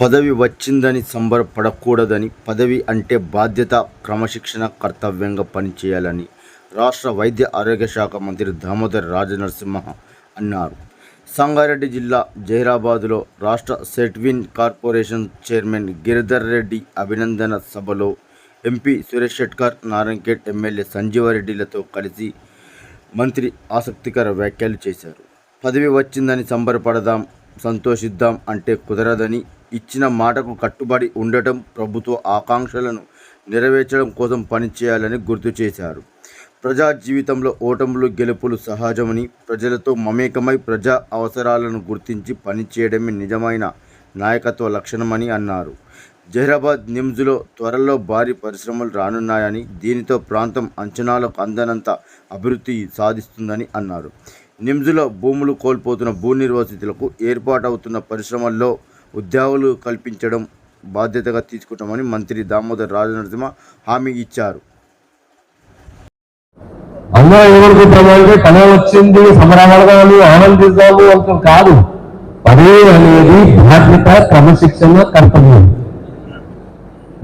పదవి వచ్చిందని సంబరపడకూడదని పదవి అంటే బాధ్యత క్రమశిక్షణ కర్తవ్యంగా పనిచేయాలని రాష్ట్ర వైద్య ఆరోగ్య శాఖ మంత్రి దామోదర్ రాజనరసింహ అన్నారు. సంగారెడ్డి జిల్లా జైరాబాదులో రాష్ట్ర SETWIN corporation chairman Giridhar Reddy అభినందన సభలో ఎంపీ సురేష్ షెట్కర్ నారాయణఖేడ్ ఎమ్మెల్యే సంజీవారెడ్డిలతో కలిసి మంత్రి ఆసక్తికర వ్యాఖ్యలు చేశారు. పదవి వచ్చిందని సంబరపడదాం సంతోషిద్దాం అంటే కుదరదని ఇచ్చిన మాటకు కట్టుబడి ఉండటం ప్రభుత్వ ఆకాంక్షలను నెరవేర్చడం కోసం పనిచేయాలని గుర్తు చేశారు. ప్రజా జీవితంలో ఓటములు గెలుపులు సహజమని ప్రజలతో మమేకమై ప్రజా అవసరాలను గుర్తించి పనిచేయడమే నిజమైన నాయకత్వ లక్షణమని అన్నారు. జహీరాబాద్ నిమ్స్లో త్వరలో భారీ పరిశ్రమలు రానున్నాయని దీనితో ప్రాంతం అంచనాలకు అందనంత అభివృద్ధి సాధిస్తుందని అన్నారు. నిమ్స్లో భూములు కోల్పోతున్న భూ నిర్వాసితులకు ఏర్పాటవుతున్న పరిశ్రమల్లో ఉద్యోగాలు కల్పించడం బాధ్యతగా తీసుకుంటామని మంత్రి దామోదర్ రాజనరసింహ హామీ ఇచ్చారు. అందరూ ఏమనుకుంటామంటే పని వచ్చింది? సమరపడదాము ఆనందిద్దాము అంటూ కాదు. పని అనేది బాధ్యత క్రమశిక్షణ కర్తవ్యం.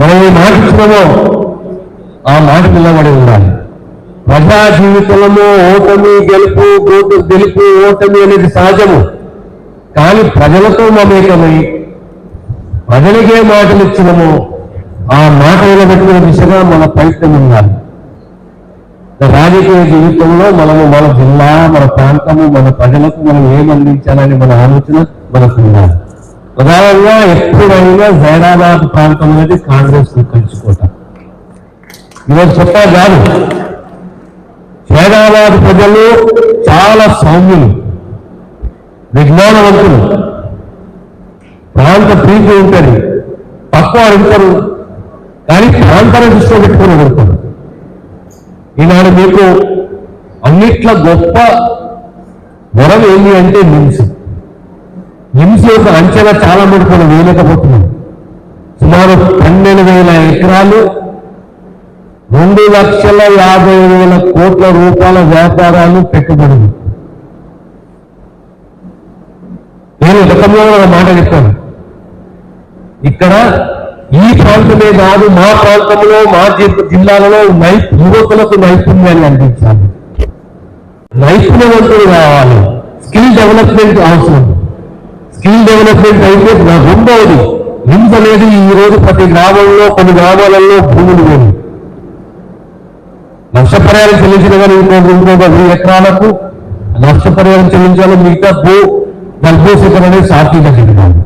మనం ఏ మాట ఇచ్చినామో ఆ మాట నిలబడి ఉండాలి. ప్రజా జీవితంలో ఓటమి గెలుపు గోటు గెలుపు ఓటమి అనేది సహజము. కానీ ప్రజలతో మమేకమై ప్రజలకే మాటలు ఇచ్చినమో ఆ మాట నిలబెట్టిన దిశగా మన ప్రయత్నం ఉండాలి. రాజకీయ జీవితంలో మనము మన జిల్లా మన ప్రాంతము మన ప్రజలకు మనం ఏం అందించాలని మన ఆలోచన మనకు ఉండాలి. ప్రధానంగా ఎప్పుడైనా జైరాబాద్ ప్రాంతం అనేది కాంగ్రెస్ కలిసిపోట ఈరోజు చెప్పా కాదు. జైరాబాద్ ప్రజలు చాలా సౌమ్యులు. విజ్ఞానవంతులు ప్రాంత ప్రీతి ఉంటుంది. తక్కువ అడుగుతారు. కానీ ప్రాంతాన్ని దృష్టిలో పెట్టుకొని అడుగుతారు ఈనాడు మీకు అన్నిట్లో గొప్ప వరం ఏంటి అంటే నిమ్స్ నిమ్స్ యొక్క అంచనా చాలా మంది మనం వేయలేకపోతున్నాం. సుమారు పన్నెండు వేల ఎకరాలు రెండు లక్షల యాభై వేల కోట్ల రూపాయల వ్యాపారాలు పెట్టుబడులు. నేను గతంలో ఒక మాట చెప్పాను. ఇక్కడ ఈ ప్రాంతమే కాదు మా ప్రాంతంలో మా జిల్లాలలో నై యువకులకు నైపుణ్యాన్ని అందించాలి నైపుణ్యవంతులు కావాలి? స్కిల్ డెవలప్మెంట్ అవసరం. స్కిల్ డెవలప్మెంట్ అయితే నా రెండవది హింస అనేది ఈ రోజు ప్రతి గ్రామంలో కొన్ని గ్రామాలలో భూములు లేవు. నష్టపరిహారం చెల్లించిన కానీ ఇంకొక ఎకరాలకు నష్టపరిహారం చెల్లించాలి మిగతా భూ గర్భోషితం అనేది సాక్షిగా చెప్తున్నాను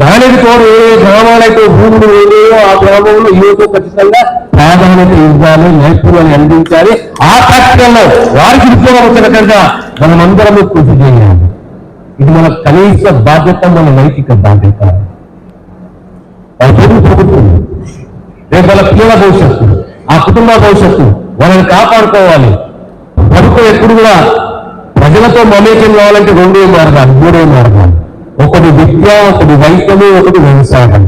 దానికి తోడు ఏ గ్రామాలైతే భూములు లేవో ఆ గ్రామంలో ఏదో ఖచ్చితంగా ప్రాధాన్యత ఇవ్వాలి నైపుణ్యాన్ని అందించాలి. ఆ ప్రక్రియలో వారికి ఉద్యోగం వచ్చేటట్టుగా మనమందరము కృషి చేయాలి. ఇది మన కనీస బాధ్యత మన నైతిక బాధ్యత. ప్రభుత్వం రేపు వాళ్ళ పిల్లల భవిష్యత్తు ఆ కుటుంబ భవిష్యత్తు వాళ్ళని కాపాడుకోవాలి. ప్రభుత్వం ఎప్పుడు కూడా ప్రజలతో మమేకం కావాలంటే రెండే మార్గాలు మూడే మార్గాలు. ఒకటి విద్య ఒకటి వైద్యము ఒకటి వ్యవసాయం.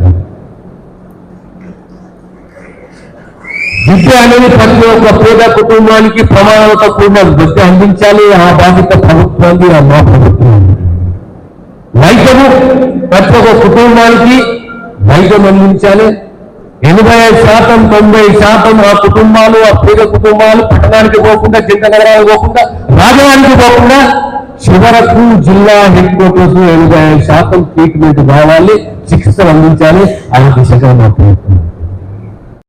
విద్య అనేది ప్రతి ఒక్క పేద కుటుంబానికి ప్రమాణాలతో కూడిన విద్య అందించాలి ఆ బాధ్యత ప్రభుత్వాన్ని ఆ మా ప్రభుత్వం. వైద్యము ప్రతి ఒక్క కుటుంబానికి వైద్యం అందించాలి ఎనభై ఐదు శాతం తొంభై శాతం ఆ కుటుంబాలు ఆ పేద కుటుంబాలు పట్టణానికి పోకుండా చిన్న నగరాలకు పోకుండా రాజధానికి పోకుండా చివరకు జిల్లా హెడ్ క్వార్టర్స్ ఎనభై ఐదు శాతం ట్రీట్మెంట్ కావాలి చికిత్సలు అందించాలి అనే దిశగా మా ప్రయత్నం